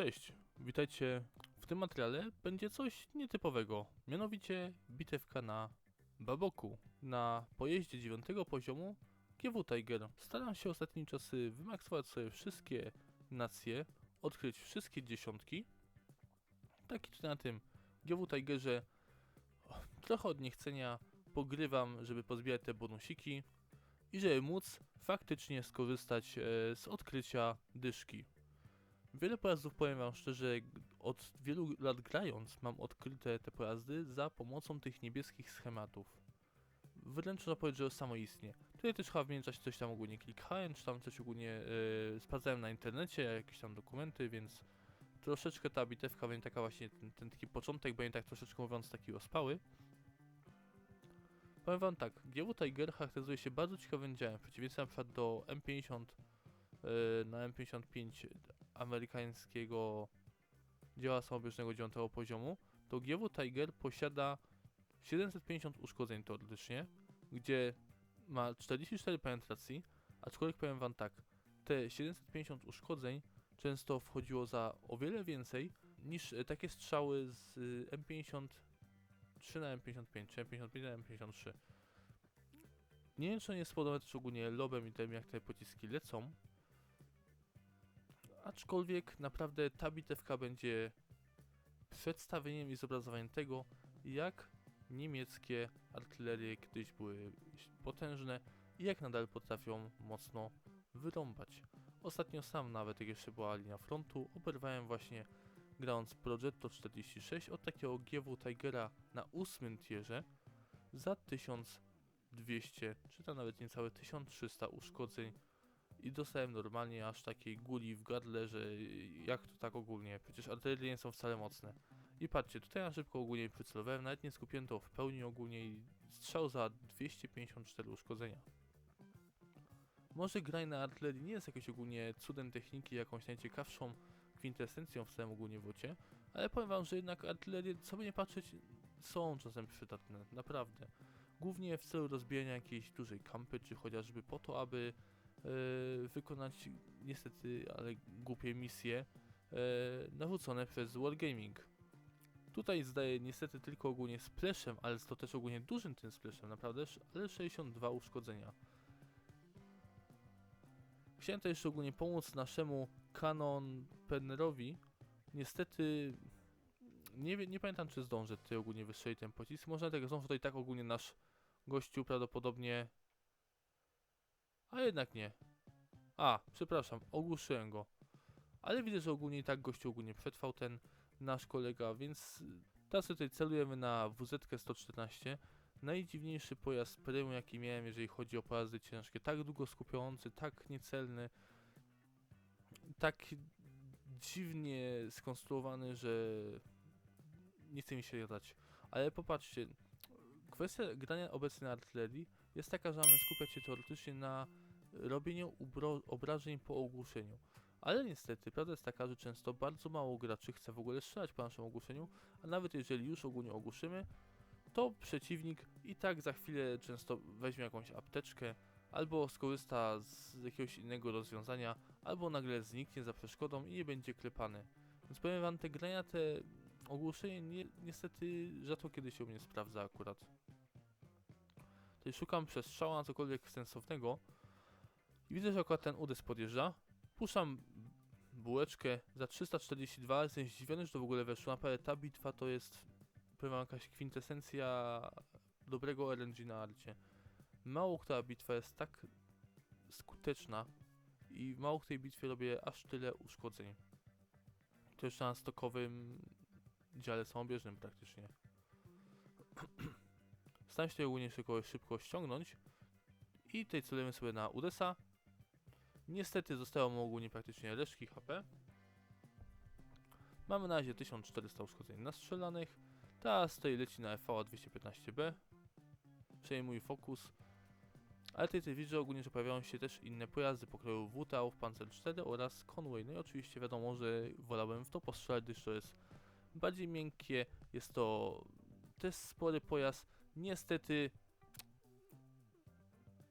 Cześć, witajcie. W tym materiale będzie coś nietypowego, mianowicie bitewka na Baboku, na pojeździe 9 poziomu GW Tiger. Staram się ostatnimi czasy wymaksować sobie wszystkie nacje, odkryć wszystkie dziesiątki. Taki tutaj na tym GW Tigerze trochę od niechcenia pogrywam, żeby pozbierać te bonusiki i żeby móc faktycznie skorzystać e, z odkrycia dyszki. Wiele pojazdów, powiem wam szczerze, od wielu lat grając, mam odkryte te pojazdy za pomocą tych niebieskich schematów. Wręcz można powiedzieć, że samo istnieje. Tutaj też chyba w międzyczasie coś tam ogólnie klikałem, czy tam coś ogólnie yy, sprawdzałem na internecie, jakieś tam dokumenty, więc troszeczkę ta bitewka będzie taka właśnie, ten, ten taki początek będzie tak troszeczkę mówiąc taki ospały. Powiem wam tak, GW Tiger charakteryzuje się bardzo ciekawym działem, w przeciwieństwie na przykład do M50 yy, na M55 amerykańskiego dzieła samobieżnego 9 poziomu, to GW Tiger posiada 750 uszkodzeń teoretycznie, gdzie ma 44 penetracji, aczkolwiek powiem wam tak, te 750 uszkodzeń często wchodziło za o wiele więcej niż e, takie strzały z y, M53 na M55, czy M55 na M53. Nie wiem, czy nie jest podobne też ogólnie lobem i tym, jak te pociski lecą, aczkolwiek naprawdę ta bitewka będzie przedstawieniem i zobrazowaniem tego, jak niemieckie artylerie kiedyś były potężne i jak nadal potrafią mocno wyrąbać. Ostatnio sam nawet, jak jeszcze była linia frontu, oberwałem właśnie grając Progetto 46 od takiego GW Tigera na ósmym tierze za 1200, czy tam nawet niecałe 1300 uszkodzeń i dostałem normalnie aż takiej guli w gardle, że jak to tak ogólnie, przecież artylerie nie są wcale mocne. I patrzcie, tutaj na szybko ogólnie przycelowałem, nawet nie skupiłem to w pełni ogólnie i strzał za 254 uszkodzenia. Może graj na artylerii nie jest jakimś ogólnie cudem techniki, jakąś najciekawszą kwintesencją w całym ogólnie wocie, ale powiem wam, że jednak artylerie, co by nie patrzeć, są czasem przydatne, naprawdę. Głównie w celu rozbijania jakiejś dużej kampy, czy chociażby po to, aby wykonać niestety, ale głupie misje e, nawrócone przez Wargaming. Tutaj zdaje niestety tylko ogólnie splashem, ale to też ogólnie dużym tym splashem, naprawdę, ale 62 uszkodzenia. Chciałem też ogólnie pomóc naszemu Canon Pennerowi. Niestety nie, nie pamiętam czy zdążę ty ogólnie wystrzelić ten pocisk. Może tak zdążę, to i tak ogólnie nasz gościu prawdopodobnie... A jednak nie. A, przepraszam, ogłuszyłem go. Ale widzę, że ogólnie i tak gościu ogólnie przetrwał ten nasz kolega, więc teraz tutaj celujemy na WZ-114. Najdziwniejszy pojazd premium jaki miałem, jeżeli chodzi o pojazdy ciężkie. Tak długo skupiający, tak niecelny, tak dziwnie skonstruowany, że nie chce mi się jadać. Ale popatrzcie, kwestia grania obecnie na artylerii jest taka, że mamy skupiać się teoretycznie na robieniu obrażeń po ogłuszeniu. Ale niestety, prawda jest taka, że często bardzo mało graczy chce w ogóle strzelać po naszym ogłuszeniu, a nawet jeżeli już ogólnie ogłuszymy, to przeciwnik i tak za chwilę często weźmie jakąś apteczkę, albo skorzysta z jakiegoś innego rozwiązania, albo nagle zniknie za przeszkodą i nie będzie klepany. Więc powiem wam, te grania, te ogłuszenie nie, niestety rzadko kiedy się u mnie sprawdza akurat. Tutaj szukam przestrzała na cokolwiek sensownego i widzę, że akurat ten udes podjeżdża. Puszczam bułeczkę za 342, jestem zdziwiony, że to w ogóle weszło. Naprawdę ta bitwa to jest powiem jakaś kwintesencja dobrego RNG na arcie. Mało która bitwa jest tak skuteczna i w mało której bitwie robię aż tyle uszkodzeń. To jeszcze na stokowym dziale samobieżnym praktycznie. Staram się tutaj ogólnie szybko, szybko ściągnąć i tutaj celujemy sobie na Udesa. Niestety zostało mu ogólnie praktycznie resztki HP. Mamy na razie 1400 uszkodzeń nastrzelanych. Teraz tutaj leci na FV 215B. Przejmuj fokus. Ale tutaj też widzę ogólnie, że pojawiają się też inne pojazdy pokroju WTAU w Panzer 4 oraz Conway. No i oczywiście wiadomo, że wolałbym w to postrzelać, gdyż to jest bardziej miękkie. Jest to też spory pojazd. Niestety,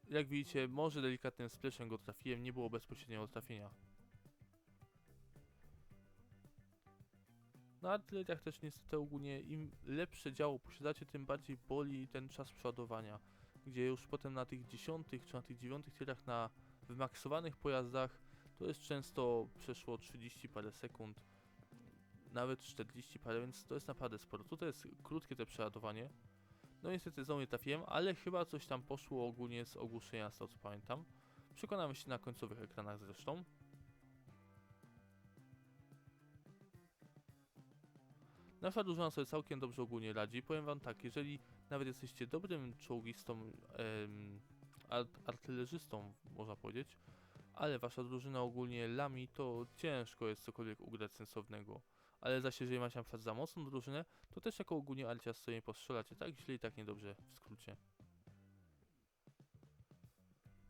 jak widzicie, może delikatnym splashem go trafiłem, nie było bezpośredniego trafienia. Na artyleriach też niestety ogólnie im lepsze działo posiadacie, tym bardziej boli ten czas przeładowania, gdzie już potem na tych dziesiątych czy na tych dziewiątych tierach na wymaksowanych pojazdach to jest często przeszło 30 parę sekund, nawet 40 parę, więc to jest naprawdę sporo. Tutaj jest krótkie te przeładowanie. No niestety znowu nie trafiłem, ale chyba coś tam poszło ogólnie z ogłuszenia, z tego co pamiętam. Przekonamy się na końcowych ekranach zresztą. Nasza drużyna sobie całkiem dobrze ogólnie radzi. Powiem wam tak, jeżeli nawet jesteście dobrym czołgistą, em, art artylerzystą, można powiedzieć, ale wasza drużyna ogólnie lami, to ciężko jest cokolwiek ugrać sensownego. Ale zaś jeżeli macie na przykład za mocną drużynę, to też jako ogólnie Alcias sobie nie postrzelacie tak źle i tak niedobrze w skrócie.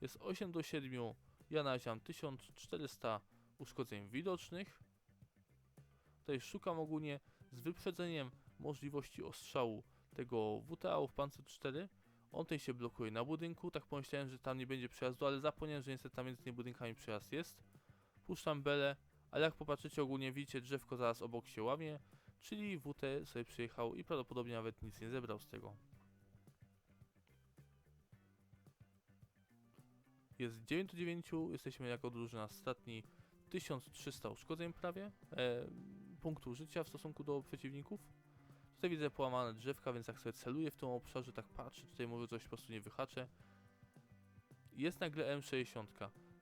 Jest 8 do 7, ja na razie mam 1400 uszkodzeń widocznych. Tutaj szukam ogólnie z wyprzedzeniem możliwości ostrzału tego WTA w Panzer 4. On tutaj się blokuje na budynku, tak pomyślałem, że tam nie będzie przejazdu, ale zapomniałem, że niestety tam między tymi budynkami przejazd jest. Puszczam belę, ale jak popatrzycie ogólnie widzicie drzewko zaraz obok się łamie, czyli WT sobie przyjechał i prawdopodobnie nawet nic nie zebrał z tego. Jest 9 do 9, jesteśmy jako drużyna ostatni 1300 uszkodzeń prawie, e, punktów życia w stosunku do przeciwników. Tutaj widzę połamane drzewka, więc jak sobie celuję w tym obszarze, tak patrzę, tutaj może coś po prostu nie wyhaczę. Jest nagle M60.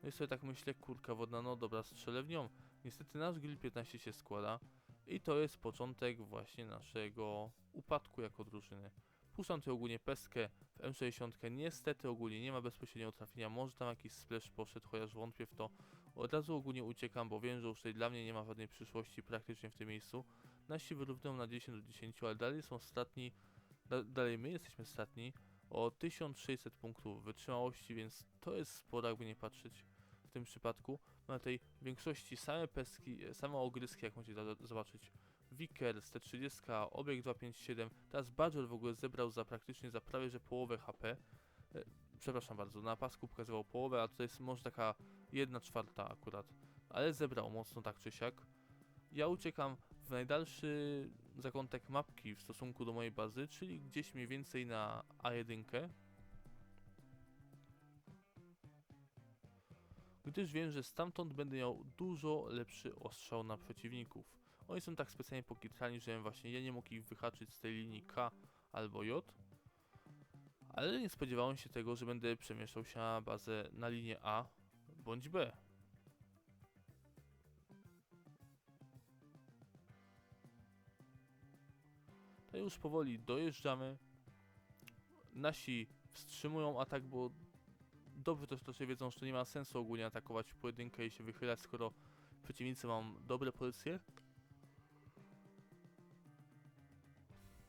No i sobie tak myślę, kurka wodna, no dobra, strzelę w nią. Niestety nasz grill 15 się składa i to jest początek właśnie naszego upadku jako drużyny. Puszczam tutaj ogólnie peskę w M60, niestety ogólnie nie ma bezpośredniego trafienia, może tam jakiś splash poszedł, chociaż wątpię w to. Od razu ogólnie uciekam, bo wiem, że już tutaj dla mnie nie ma żadnej przyszłości praktycznie w tym miejscu. Nasi wyrównują na 10 do 10, ale dalej są statni, da, dalej my jesteśmy statni o 1600 punktów wytrzymałości, więc to jest sporo jakby nie patrzeć w tym przypadku. Na tej większości same peski, e, same ogryski, jak możecie zobaczyć. Vickers, T30, Obiekt 257, teraz Badger w ogóle zebrał za praktycznie za prawie że połowę HP. E, przepraszam bardzo, na pasku pokazywał połowę, a tutaj jest może taka jedna czwarta akurat. Ale zebrał mocno tak czy siak. Ja uciekam w najdalszy zakątek mapki w stosunku do mojej bazy, czyli gdzieś mniej więcej na A1. Gdyż wiem, że stamtąd będę miał dużo lepszy ostrzał na przeciwników. Oni są tak specjalnie pokitrani, że właśnie ja nie mógł ich wyhaczyć z tej linii K albo J. Ale nie spodziewałem się tego, że będę przemieszczał się na bazę na linię A bądź B. To już powoli dojeżdżamy. Nasi wstrzymują atak, bo dobrze też to się wiedzą, że nie ma sensu ogólnie atakować pojedynkę i się wychylać, skoro przeciwnicy mają dobre pozycje.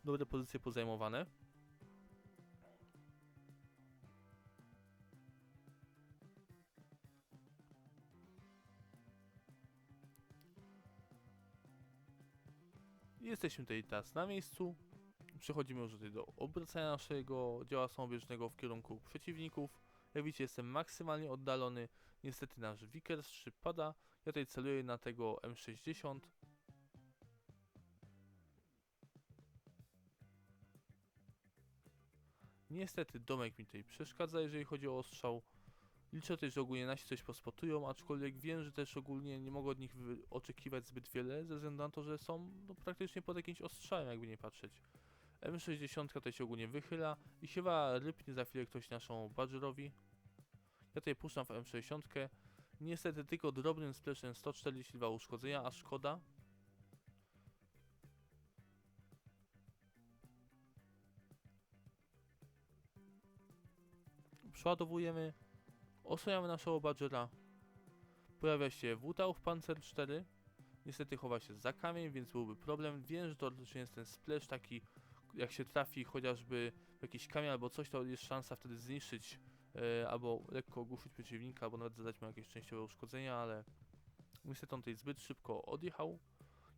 Dobre pozycje pozajmowane. Jesteśmy tutaj teraz na miejscu. Przechodzimy już do obracania naszego działa samobieżnego w kierunku przeciwników. Jak widzicie jestem maksymalnie oddalony. Niestety nasz Vickers 3 pada. Ja tutaj celuję na tego M60. Niestety domek mi tutaj przeszkadza, jeżeli chodzi o ostrzał. Liczę też, że ogólnie nasi coś pospotują, aczkolwiek wiem, że też ogólnie nie mogę od nich oczekiwać zbyt wiele, ze względu na to, że są no, praktycznie pod jakimś ostrzałem, jakby nie patrzeć. M60 tutaj się ogólnie wychyla i chyba rypnie za chwilę ktoś naszą Badgerowi. Ja tutaj puszczam w M60. Niestety tylko drobnym splashem 142 uszkodzenia, a szkoda. Przeładowujemy, osłaniamy naszego Badgera. Pojawia się w Panzer 4. Niestety chowa się za kamień, więc byłby problem. Wiem, że też jest ten splash taki, jak się trafi chociażby w jakiś kamień albo coś, to jest szansa wtedy zniszczyć albo lekko ogłuszyć przeciwnika, albo nawet zadać mu jakieś częściowe uszkodzenia, ale niestety on tutaj zbyt szybko odjechał.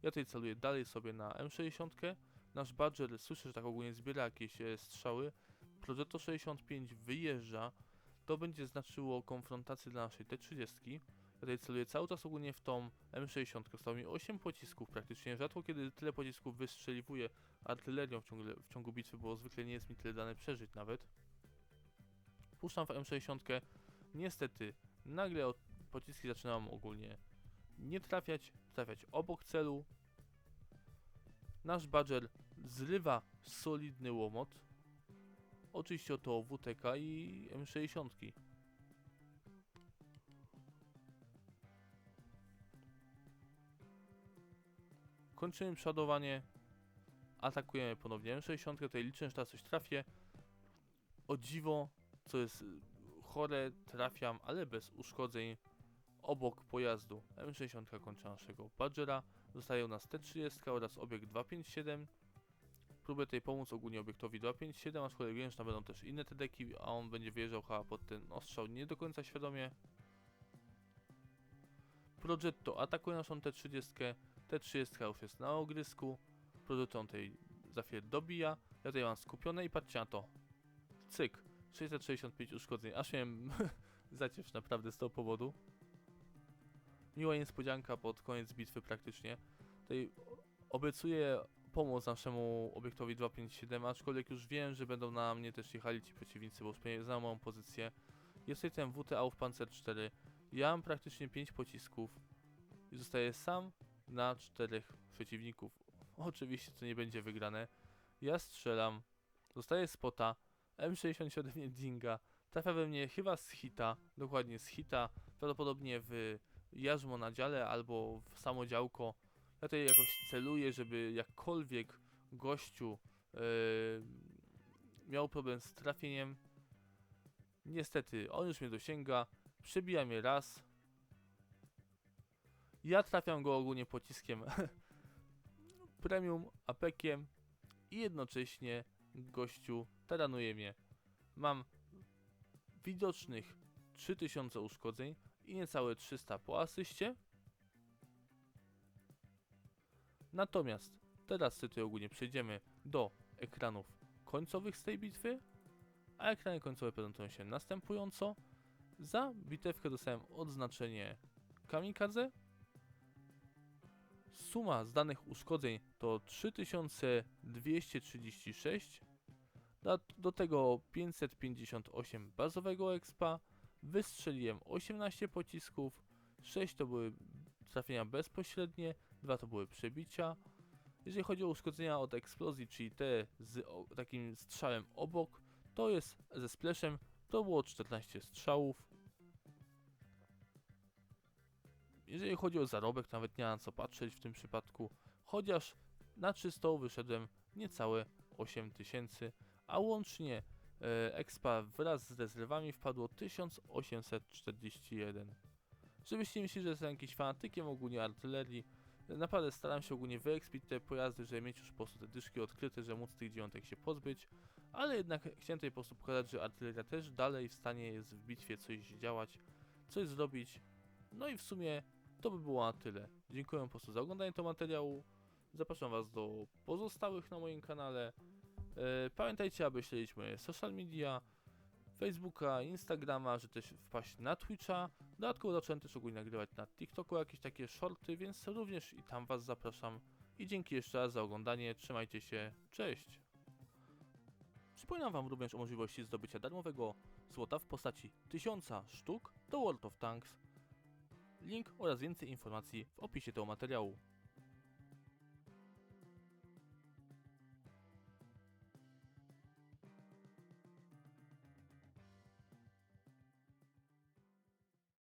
Ja tutaj celuję dalej sobie na M60. Nasz Badger słyszę, że tak ogólnie zbiera jakieś e, strzały. Progetto 65 wyjeżdża. To będzie znaczyło konfrontację dla naszej T30. Ja tutaj celuję cały czas ogólnie w tą M60. Zostało mi 8 pocisków praktycznie. Rzadko kiedy tyle pocisków wystrzeliwuję artylerią w ciągu, w ciągu bitwy, bo zwykle nie jest mi tyle dane przeżyć nawet. Puszczam w M60. Niestety, nagle od, pociski zaczynam ogólnie nie trafiać, trafiać obok celu. Nasz Badger zrywa solidny łomot. Oczywiście oto WTK i M60. Kończymy przodowanie. Atakujemy ponownie M60. Tutaj liczę, że teraz coś trafię. O dziwo, co jest y, chore, trafiam, ale bez uszkodzeń obok pojazdu. M60 kończy naszego Badgera. Zostaje u nas T30 oraz obiekt 257. Próbuję tutaj pomóc ogólnie obiektowi 257, aczkolwiek tam będą też inne TDki, a on będzie wjeżdżał chyba pod ten ostrzał nie do końca świadomie. Progetto atakuje naszą T30. T30 już jest na ogrysku. Progetto on tutaj za chwilę dobija. Ja tutaj mam skupione i patrzcie na to. Cyk. 665 uszkodzeń. Aż miałem zaciew naprawdę z tego powodu. Miła niespodzianka pod koniec bitwy praktycznie. Tutaj obiecuję pomoc naszemu obiektowi 257, aczkolwiek już wiem, że będą na mnie też jechali ci przeciwnicy, bo już znam moją pozycję. Jest tutaj ten WTA w Panzer 4. Ja mam praktycznie 5 pocisków i zostaję sam na czterech przeciwników. Oczywiście to nie będzie wygrane. Ja strzelam, dostaję spota, M67 nie dinga, trafia we mnie chyba z hita, dokładnie z hita, prawdopodobnie w jarzmo na dziale albo w samo działko. Ja tutaj jakoś celuję, żeby jakkolwiek gościu yy, miał problem z trafieniem. Niestety, on już mnie dosięga, przebija mnie raz. Ja trafiam go ogólnie pociskiem premium, apekiem i jednocześnie gościu taranuje mnie. Mam widocznych 3000 uszkodzeń i niecałe 300 po asyście. Natomiast teraz tutaj ogólnie przejdziemy do ekranów końcowych z tej bitwy, a ekrany końcowe prezentują się następująco. Za bitewkę dostałem odznaczenie kamikadze. Suma zdanych uszkodzeń to 3236. Do, tego 558 bazowego expa. Wystrzeliłem 18 pocisków. 6 to były trafienia bezpośrednie, 2 to były przebicia. Jeżeli chodzi o uszkodzenia od eksplozji, czyli te z takim strzałem obok, to jest ze splashem, to było 14 strzałów. Jeżeli chodzi o zarobek, nawet nie ma na co patrzeć w tym przypadku, chociaż na 300 wyszedłem niecałe 8000, a łącznie e, expa wraz z rezerwami wpadło 1841. Żebyście myśleli, że jestem jakimś fanatykiem ogólnie artylerii, naprawdę staram się ogólnie wyekspić te pojazdy, żeby mieć już po prostu te dyszki odkryte, że móc tych dziewiątek się pozbyć, ale jednak chciałem tutaj po prostu pokazać, że artyleria też dalej w stanie jest w bitwie coś działać, coś zrobić, no i w sumie to by było na tyle. Dziękuję po prostu za oglądanie tego materiału, zapraszam was do pozostałych na moim kanale, E, Pamiętajcie, aby śledzić moje social media, Facebooka, Instagrama, że też wpaść na Twitcha. Dodatkowo zacząłem też ogólnie nagrywać na TikToku jakieś takie shorty, więc również i tam was zapraszam. I dzięki jeszcze raz za oglądanie, trzymajcie się, cześć! Przypominam wam również o możliwości zdobycia darmowego złota w postaci 1000 sztuk do World of Tanks. Link oraz więcej informacji w opisie tego materiału.